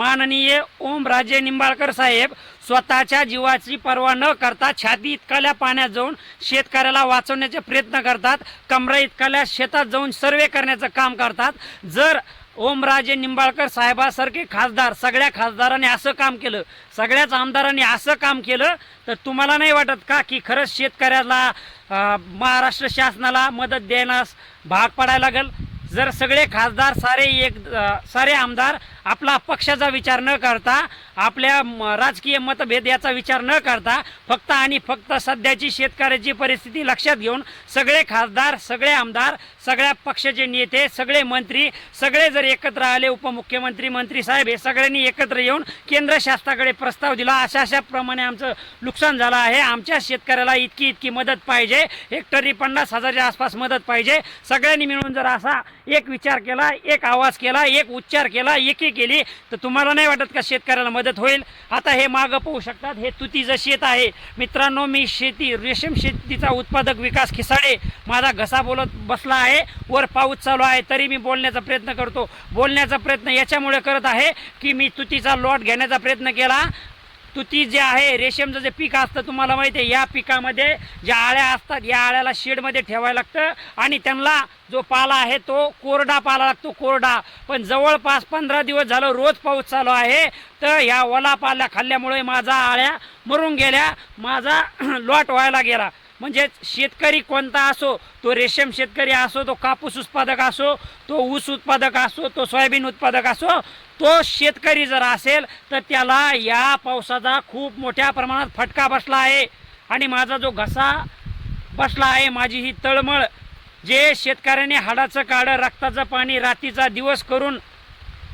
माननीय ओमराजे निंबाळकर साहेब स्वतःच्या जीवाची पर्वा न करता छाती इतकाल्या पाण्यात जाऊन शेतकऱ्याला वाचवण्याचे प्रयत्न करतात कमरा इतकाल्या शेतात जाऊन सर्वे करण्याचं काम करतात. जर ओमराजे निंबाळकर साहेबासारखे खासदार सगळ्या खासदारांनी असं काम केलं सगळ्याच आमदारांनी असं काम केलं तर तुम्हाला नाही वाटत का की खरंच शेतकऱ्याला महाराष्ट्र शासनाला मदत देण्यास भाग पडायला लागेल? जर सगळे खासदार सारे एक सारे आमदार आपला पक्षाचा विचार न करता आपल्या म, राजकीय मतभेद याचा विचार न करता फक्त आणि फक्त सध्याची शेतकऱ्याची परिस्थिती लक्षात घेऊन सगळे खासदार सगळे आमदार सगळ्या पक्षाचे नेते सगळे मंत्री सगळे जर एकत्र आले उपमुख्यमंत्री मंत्री साहेब हे सगळ्यांनी एकत्र येऊन केंद्र शासनाकडे प्रस्ताव दिला. अशा अशा प्रमाणे आमचं नुकसान झालं आहे. आमच्या शेतकऱ्याला इतकी इतकी मदत पाहिजे. हेक्टरी पन्नास हजारच्या आसपास मदत पाहिजे. सगळ्यांनी मिळून जर असा एक विचार केला एक आवाज केला एक उच्चार केला एकी केली तर तुम्हाला नाही वाटत का शेतकऱ्याला मदत होईल? आता हे मागं पाहू शकतात हे तुतीचं शेत आहे. मित्रांनो मी शेती रेशीम शेतीचा उत्पादक विकास खिसाडे माझा घसा बोलत बसला आहे. वर पाऊस चालू आहे तरी मी बोलण्याचा प्रयत्न करतो. बोलण्याचा प्रयत्न याच्यामुळे करत आहे की मी तुतीचा लॉट घेण्याचा प्रयत्न केला. तुती जे आहे रेशीमचं जे पीक असतं तुम्हाला माहिती आहे या पिकामध्ये ज्या आळ्या असतात या आळ्याला शेडमध्ये ठेवायला लागतं आणि त्यांना जो पाला आहे तो कोरडा पाला लागतो कोरडा. पण जवळपास पंधरा दिवस झालं रोज पाऊस चालू आहे तर ह्या ओला पाल्या खाल्ल्यामुळे माझा आळ्या मरून गेल्या माझा लॉट व्हायला गेला. म्हणजेच शेतकरी कोणता असो तो रेशीम शेतकरी असो तो कापूस उत्पादक असो तो ऊस उत्पादक असो तो सोयाबीन उत्पादक असो तो शेतकरी जर असेल तर त्याला या पावसाचा खूप मोठ्या प्रमाणात फटका बसला आहे. आणि माझा जो घसा बसला आहे माझी ही तळमळ जे शेतकऱ्याने हाडाचं काढं रक्ताचं पाणी रात्रीचा दिवस करून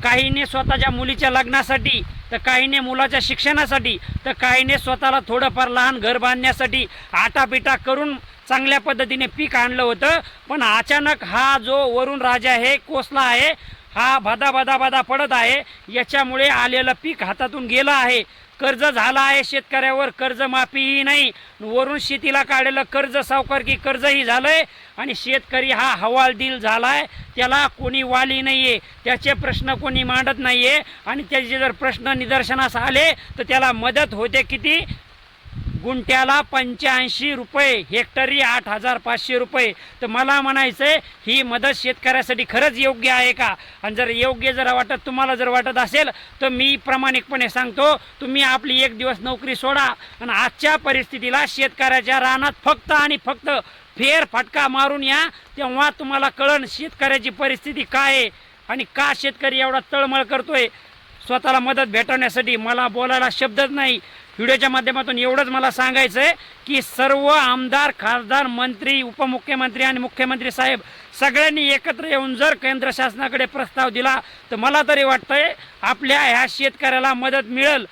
काहीने स्वतःच्या मुलीच्या लग्नासाठी तर काहीने मुलाच्या शिक्षणासाठी तर काहीने स्वतःला थोडंफार लहान घर बांधण्यासाठी आटापिटा करून चांगल्या पद्धतीने पीक आणलं होतं. पण अचानक हा जो वरुण राजा आहे कोसला आहे हा बदा बदा बदा पडत आहे. याच्यामुळे आलेलं पीक हातातून गेलं आहे. कर्ज झालं आहे शेतकऱ्यावर कर्जमाफीही नाही. वरून शेतीला काढलेलं कर्ज सावकारकी कर्जही झालं आहे आणि शेतकरी हा हवालदिल आहे त्याला कोणी वाली नाही आहे त्याचे प्रश्न कोणी मांडत नाही आहे आणि त्याचे जर प्रश्न निदर्शनास आले तर त्याला मदत होते किती? गुंठ्याला पंच्याऐंशी रुपये हेक्टरी आठ हजार पाचशे रुपये. तर मला म्हणायचं आहे ही मदत शेतकऱ्यासाठी खरंच योग्य आहे का? आणि जर योग्य जर वाटत तुम्हाला जर वाटत असेल तर मी प्रामाणिकपणे सांगतो तुम्ही आपली एक दिवस नोकरी सोडा आणि आजच्या परिस्थितीला शेतकऱ्याच्या रानात फक्त आणि फक्त फेर फटका मारून या तेव्हा तुम्हाला कळण शेतकऱ्याची परिस्थिती काय आहे आणि का शेतकरी एवढा तळमळ करतोय. स्वतःला मदत भेटवण्यासाठी मला बोलायला शब्दच नाही. व्हिडिओच्या माध्यमातून एवढंच मला सांगायचं आहे की सर्व आमदार खासदार मंत्री उपमुख्यमंत्री आणि मुख्यमंत्री साहेब सगळ्यांनी एकत्र येऊन जर केंद्र शासनाकडे प्रस्ताव दिला तर मला तरी वाटतंय आपल्या ह्या शेतकऱ्याला मदत मिळेल.